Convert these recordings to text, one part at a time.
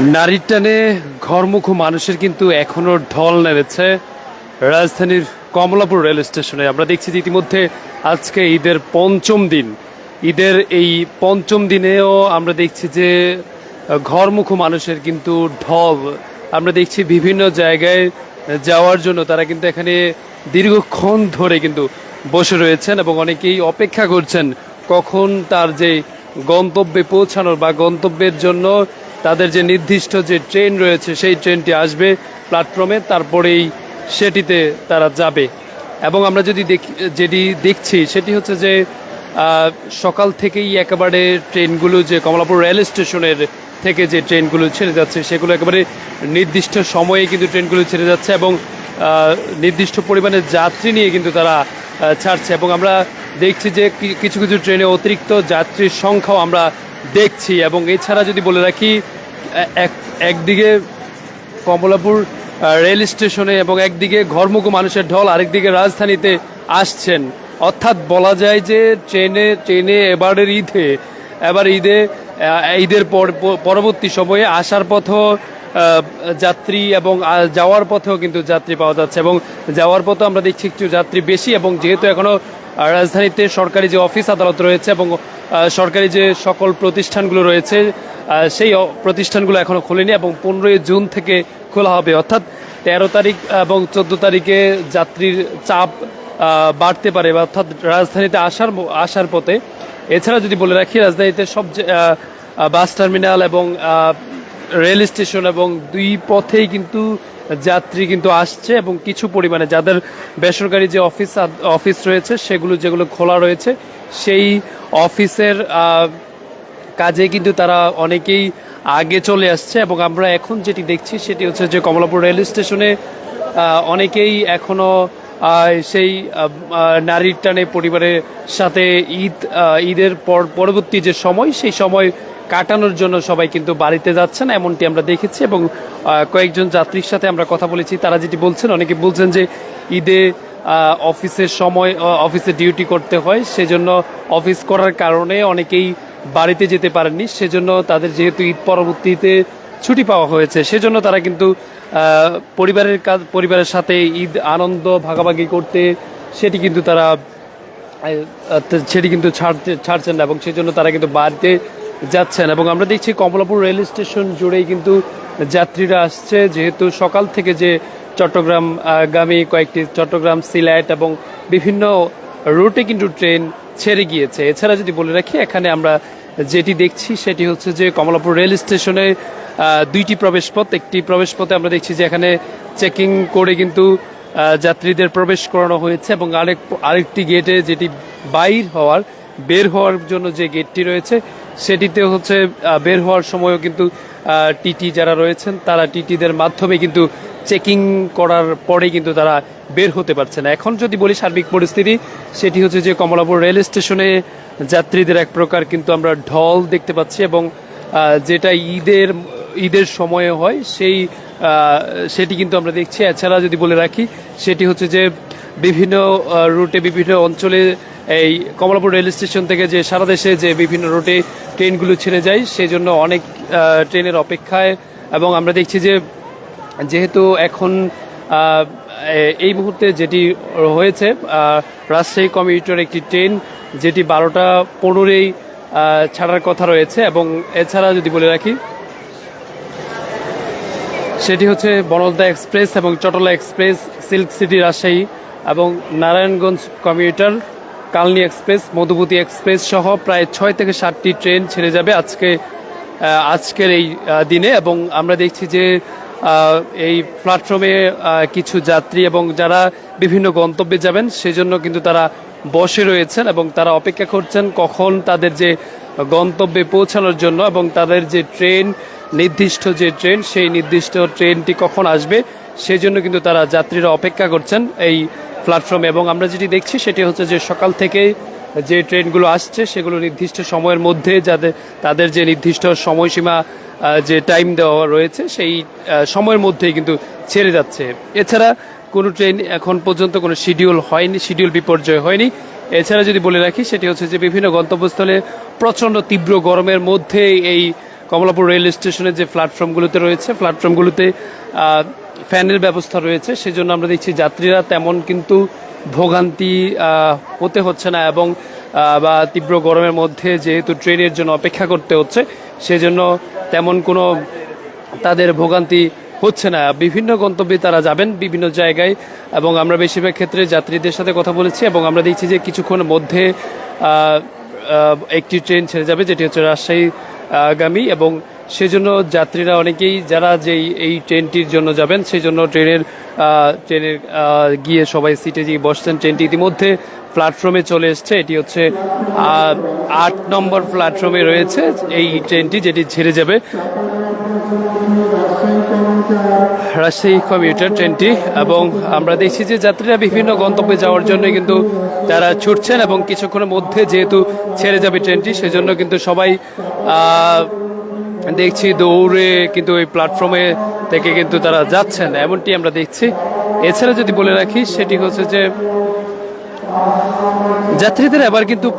নারীর টানে ঘরমুখো মানুষের কিন্তু এখনও ঢল নেড়েছে রাজধানীর কমলাপুর রেল স্টেশনে। আমরা দেখছি যে ইতিমধ্যে আজকে ঈদের পঞ্চম দিন। ঈদের এই পঞ্চম দিনেও আমরা দেখছি যে, ঘরমুখো মানুষের কিন্তু ঢল। আমরা দেখছি বিভিন্ন জায়গায় যাওয়ার জন্য তারা কিন্তু এখানে দীর্ঘক্ষণ ধরে কিন্তু বসে রয়েছেন এবং অনেকেই অপেক্ষা করছেন কখন তার যে গন্তব্যে পৌঁছানোর বা গন্তব্যের জন্য তাদের যে নির্দিষ্ট যে ট্রেন রয়েছে, সেই ট্রেনটি আসবে প্ল্যাটফর্মে, তারপরেই সেটিতে তারা যাবে। এবং আমরা যদি দেখি, যেটি দেখছি, সেটি হচ্ছে যে সকাল থেকেই একেবারে ট্রেনগুলো যে কমলাপুর রেল স্টেশনের থেকে যে ট্রেনগুলো ছেড়ে যাচ্ছে, সেগুলো একেবারে নির্দিষ্ট সময়ে কিন্তু ট্রেনগুলো ছেড়ে যাচ্ছে এবং নির্দিষ্ট পরিমাণে যাত্রী নিয়ে কিন্তু তারা ছাড়ছে। এবং আমরা দেখছি যে কিছু কিছু ট্রেনে অতিরিক্ত যাত্রীর সংখ্যাও আমরা দেখছি এবং এছাড়া যদি বলে রাখি এক একদিকে কমলাপুর রেল স্টেশনে এবং একদিকে ঘরমুখো মানুষের ঢল আরেকদিকে রাজধানীতে আসছেন। অর্থাৎ বলা যায় যে ট্রেনে ট্রেনে এবারের ঈদে এবার ঈদে ঈদের পর পরবর্তী সময়ে আসার পথও যাত্রী এবং যাওয়ার পথেও কিন্তু যাত্রী পাওয়া যাচ্ছে এবং যাওয়ার পথে আমরা দেখছি একটু যাত্রী বেশি এবং যেহেতু এখনও আহ, রাজধানীতে সরকারি যে অফিস আদালত রয়েছে এবং সরকারি যে সকল প্রতিষ্ঠানগুলো রয়েছে সেই প্রতিষ্ঠানগুলো এখনও খোলেনি এবং পনেরোই জুন থেকে খোলা হবে। অর্থাৎ তেরো তারিখ এবং চোদ্দ তারিখে যাত্রীর চাপ বাড়তে পারে বা অর্থাৎ রাজধানীতে আসার আসার পথে। এছাড়া যদি বলে রাখি, রাজধানীতে সব বাস টার্মিনাল এবং রেল স্টেশন এবং দুই পথেই কিন্তু যাত্রী কিন্তু আসছে এবং কিছু পরিমাণে যাদের বেসরকারি যে অফিস অফিস রয়েছে, সেগুলো যেগুলো খোলা রয়েছে, সেই অফিসের কাজে কিন্তু তারা অনেকেই আগে চলে আসছে এবং আমরা এখন যেটি দেখছি সেটি হচ্ছে যে কমলাপুর রেল স্টেশনে অনেকেই এখনও সেই নারীর টানে পরিবারের সাথে ঈদ ঈদের পর, পরবর্তী যে সময়, সেই সময় কাটানোর জন্য সবাই কিন্তু বাড়িতে যাচ্ছেন, এমনটি আমরা দেখেছি এবং কয়েকজন যাত্রীর সাথে আমরা কথা বলেছি। তারা যেটি বলছেন, অনেকে বলছেন যে ঈদে অফিসের সময় অফিসে ডিউটি করতে হয়, সেজন্য অফিস করার কারণে অনেকেই বাড়িতে যেতে পারেননি, সেজন্য তাদের যেহেতু ঈদ পরবর্তীতে ছুটি পাওয়া হয়েছে, সেজন্য তারা কিন্তু পরিবারের কাজ পরিবারের সাথে ঈদ আনন্দ ভাগাভাগি করতে, সেটি কিন্তু তারা সেটি কিন্তু ছাড়তে, ছাড়ছেন না এবং সেই জন্য তারা কিন্তু বাড়িতে যাচ্ছেন এবং আমরা দেখছি কমলাপুর রেল স্টেশন জুড়েই কিন্তু যাত্রীরা আসছে। যেহেতু সকাল থেকে যে চট্টগ্রাম আহ, গামী কয়েকটি চট্টগ্রাম সিলেট এবং বিভিন্ন রুটে কিন্তু ট্রেন ছেড়ে গিয়েছে। এছাড়া যদি বলে রাখি এখানে আমরা যেটি দেখছি সেটি হচ্ছে যে কমলাপুর রেল স্টেশনে দুইটি প্রবেশপথ। একটি প্রবেশপথে আমরা দেখছি যে এখানে চেকিং করে কিন্তু যাত্রীদের প্রবেশ করানো হয়েছে এবং আরেক আরেকটি গেটে যেটি বাইর হওয়ার বের হওয়ার জন্য যে গেটটি রয়েছে সেটিতে হচ্ছে বের হওয়ার সময়ও কিন্তু টিটি যারা রয়েছেন, তারা টিটিদের মাধ্যমে কিন্তু চেকিং করার পরে কিন্তু তারা বের হতে পারছে না এখন যদি বলি সার্বিক পরিস্থিতি, সেটি হচ্ছে যে কমলাপুর রেল স্টেশনে যাত্রীদের এক প্রকার কিন্তু আমরা ঢল দেখতে পাচ্ছি এবং যেটা ঈদের ঈদের সময়ে হয়, সেই সেটি কিন্তু আমরা দেখছি। এছাড়া যদি বলে রাখি, সেটি হচ্ছে যে বিভিন্ন রুটে বিভিন্ন অঞ্চলে এই কমলাপুর রেল স্টেশন থেকে যে সারা দেশে যে বিভিন্ন রুটে ট্রেনগুলো ছেড়ে যায় সেই জন্য অনেক ট্রেনের অপেক্ষায় এবং আমরা দেখছি যে যেহেতু এখন এই মুহূর্তে যেটি হয়েছে রাজশাহী কমিউটার একটি ট্রেন যেটি বারোটা পনেরোই ছাড়ার কথা রয়েছে এবং এছাড়া যদি বলে রাখি, সেটি হচ্ছে বনলদা এক্সপ্রেস এবং Chatala express, silk city Rajshahi এবং Narayanganj commuter. Kalni express, Madhumati express সহ প্রায় ছয় থেকে সাতটি ট্রেন ছেড়ে যাবে আজকে আজকের এই দিনে এবং আমরা দেখছি যে এই প্ল্যাটফর্মে কিছু যাত্রী এবং যারা বিভিন্ন গন্তব্যে যাবেন সেজন্য কিন্তু তারা বসে রয়েছেন এবং তারা অপেক্ষা করছেন কখন তাদের যে গন্তব্যে পৌঁছানোর জন্য এবং তাদের যে ট্রেন, নির্দিষ্ট যে ট্রেন, সেই নির্দিষ্ট ট্রেনটি কখন আসবে সেই জন্য কিন্তু তারা যাত্রীরা অপেক্ষা করছেন। এই প্ল্যাটফর্মে এবং আমরা যেটি দেখছি সেটি হচ্ছে যে সকাল থেকে যে ট্রেনগুলো আসছে, সেগুলো নির্দিষ্ট সময়ের মধ্যে যাদের, তাদের যে নির্দিষ্ট সময়সীমা যে টাইম দেওয়া রয়েছে সেই সময়ের মধ্যেই কিন্তু ছেড়ে যাচ্ছে। এছাড়া কোনো ট্রেন এখন পর্যন্ত কোনো শিডিউল হয়নি শিডিউল বিপর্যয় হয়নি। এছাড়া যদি বলে রাখি, সেটি হচ্ছে যে বিভিন্ন গন্তব্যস্থলে প্রচণ্ড তীব্র গরমের মধ্যে এই কমলাপুর রেল স্টেশনের যে প্ল্যাটফর্মগুলোতে রয়েছে, প্ল্যাটফর্মগুলোতে ফ্যানের ব্যবস্থা রয়েছে, সেজন্য আমরা দেখছি যাত্রীরা তেমন কিন্তু ভোগান্তি হতে হচ্ছে না এবং বা তীব্র গরমের মধ্যে যেহেতু ট্রেনের জন্য অপেক্ষা করতে হচ্ছে, সেজন্য তেমন কোনো তাদের ভোগান্তি হচ্ছে না। বিভিন্ন গন্তব্যে তারা যাবেন বিভিন্ন জায়গায় এবং আমরা বেশিরভাগ ক্ষেত্রে যাত্রীদের সাথে কথা বলেছি এবং আমরা দেখছি যে কিছুক্ষণের মধ্যে একটি ট্রেন ছেড়ে যাবে, যেটি হচ্ছে রাজশাহী আগামী এবং সেজন্য যাত্রীরা অনেকেই, যারা যেই, এই ট্রেনটির জন্য যাবেন সেই জন্য ট্রেনের ট্রেনের গিয়ে সবাই সিটে গিয়ে বসছেন। ট্রেনটি ইতিমধ্যে প্ল্যাটফর্মে চলে এসছে। এটি হচ্ছে আট নম্বর প্ল্যাটফর্মে রয়েছে এই ট্রেনটি, যেটি ছেড়ে যাবে। রাজশাহী কমিউটার ট্রেনটি এবং আমরা দেখছি যে যাত্রীরা বিভিন্ন গন্তব্যে যাওয়ার জন্য কিন্তু তারা ছুটছেন এবং কিছুক্ষণের মধ্যে যেহেতু ছেড়ে যাবে ট্রেনটি, সেজন্য কিন্তু সবাই দেখছি দৌড়ে কিন্তু ওই প্ল্যাটফর্মে থেকে কিন্তু তারা যাচ্ছেন। এমনটি আমরা দেখছি। এছাড়া যদি বলে রাখি, সেটি হচ্ছে যে যাত্রীদের এবার কিন্তু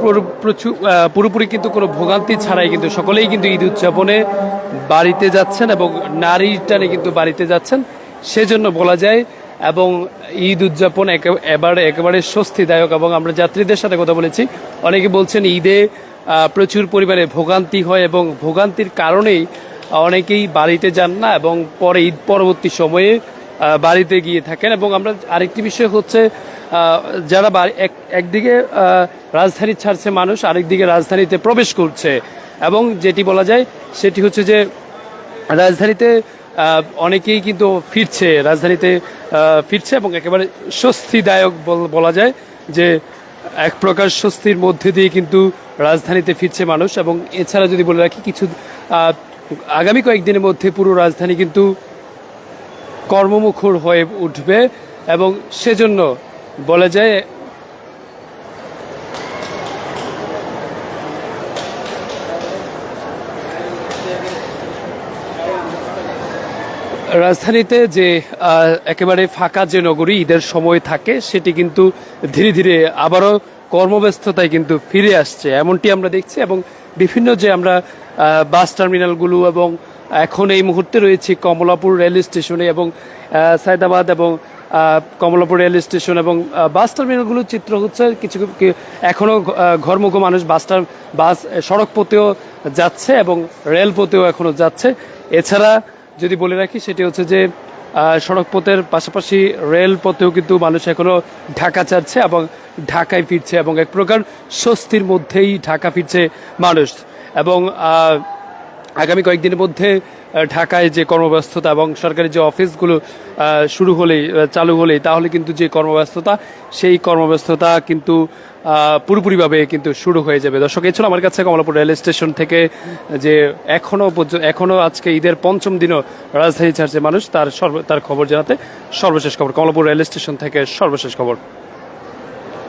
পুরোপুরি কিন্তু কোনো ভোগান্তি ছাড়াই কিন্তু সকলেই কিন্তু ঈদ উদযাপনে বাড়িতে যাচ্ছেন এবং নারীর টানে কিন্তু বাড়িতে যাচ্ছেন। সেজন্য বলা যায়, এবং ঈদ উদযাপন একে- এবারে একেবারে স্বস্তিদায়ক এবং আমরা যাত্রীদের সাথে কথা বলেছি। অনেকে বলছেন ঈদে প্রচুর পরিমাণে ভোগান্তি হয় এবং ভোগান্তির কারণেই অনেকেই বাড়িতে যান না এবং পরে ঈদ পরবর্তী সময়ে বাড়িতে গিয়ে থাকেন। এবং আমরা আরেকটি বিষয় হচ্ছে যারা একদিকে রাজধানী ছাড়ছে মানুষ, আরেকদিকে রাজধানীতে প্রবেশ করছে। এবং যেটি বলা যায়, সেটি হচ্ছে যে, রাজধানীতে অনেকেই কিন্তু ফিরছে। রাজধানীতে ফিরছে এবং একেবারে স্বস্তিদায়ক বলা যায় যে, এক প্রকার স্বস্তির মধ্যে দিয়ে কিন্তু রাজধানীতে ফিরছে মানুষ এবং এছাড়া যদি বলে রাখি, কিছু আগামী কয়েকদিনের মধ্যে পুরো রাজধানী কিন্তু কর্মমুখর হয়ে উঠবে এবং সেজন্য বলা যায় রাজধানীতে যে একেবারে ফাঁকা যে নগরী ঈদের সময় থাকে, সেটি কিন্তু ধীরে ধীরে আবারও কর্মব্যস্ততায় কিন্তু ফিরে আসছে। এমনটি আমরা দেখছি এবং বিভিন্ন যে আমরা বাস টার্মিনালগুলো এবং এখন এই মুহূর্তে রয়েছে কমলাপুর রেল স্টেশনে এবং সায়দাবাদ এবং কমলাপুর রেল স্টেশন এবং বাস টার্মিনালগুলোর চিত্র হচ্ছে কিছু এখনও এখনও ঘরমুখ মানুষ বাস টার- বাস সড়ক পথেও যাচ্ছে এবং রেল পথেও এখনও যাচ্ছে। এছাড়া যদি বলে রাখি, সেটি হচ্ছে যে আহ, সড়ক পথের পাশাপাশি রেলপথেও কিন্তু মানুষ এখনও ঢাকা ছাড়ছে এবং ঢাকায় ফিরছে এবং এক প্রকার স্বস্তির মধ্যেই ঢাকা ফিরছে মানুষ। এবং আগামী কয়েকদিনের মধ্যে ঢাকায় যে কর্মব্যস্ততা এবং সরকারি যে অফিসগুলো শুরু হলেই চালু হলেই, তাহলে কিন্তু যে কর্মব্যস্ততা, সেই কর্মব্যস্ততা কিন্তু পুরোপুরিভাবে কিন্তু শুরু হয়ে যাবে। দর্শক এছাড়া আমার কাছে কমলাপুর রেল স্টেশন থেকে যে এখনও পর্যন্ত এখনও আজকে ঈদের পঞ্চম দিনও রাজধানী ছাড়ছে মানুষ, তার সর্ব, তার খবর জানাতে সর্বশেষ খবর, কমলাপুর রেল স্টেশন থেকে সর্বশেষ খবর।